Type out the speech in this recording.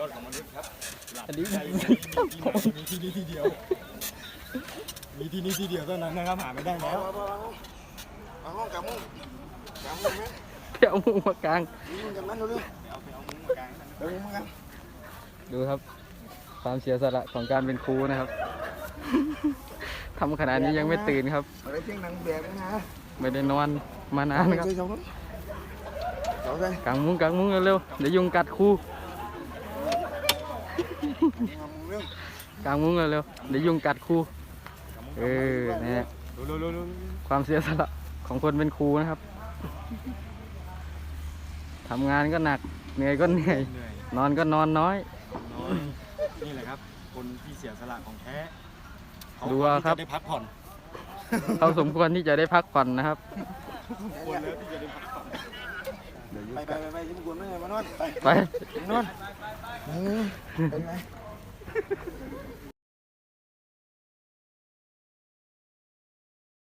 อันนี้ครับอันนี้มีที่นี่ที่เดียว มีที่นี่ที่เดียวเท่านั้นนะครับหาไม่ได้แล้วเอาเอาเอาห้องกับมุ้งกับมุ้งไหม เดี๋ยวเอามุงมากลางมุ้งกับนั้นดูดิเอาไปเอามุ้งมากางเดี๋ยวมุ้งกันดูครับ ความเสียสละของการเป็นครูนะครับ ทำขนาดนี้ยังไม่ตื่นครับ อะไรเพียงหนังแบบนะไม่ได้นอนมานานครับใช่สองนู้นสองใช่กางมุ้งกางมุ้งเร็วๆเดี๋ยวยุงกัดครูเรื่องกางมุ้งเร็วๆเดี๋ยวยุงกัดครูเออนี่นดูดูดูดูความเสียสละของคนเป็นครูนะครับ ทำงานก็หนัก เหนื่อยก็เหนื่อย เหนื่อยนอนก็นอนน้อย น้อยนี่แหละครับ คนที่เสียสละของแท้เขาดูเอาครับที่จะได้พักผ่อนเขาสมควรที่จะได้พักผ่อนนะครับ คนแล้วที่จะได้พักผ่อนไปไปไปไปยิ้มกวนไม่ไงมานอนไปไปนอนเป็นไง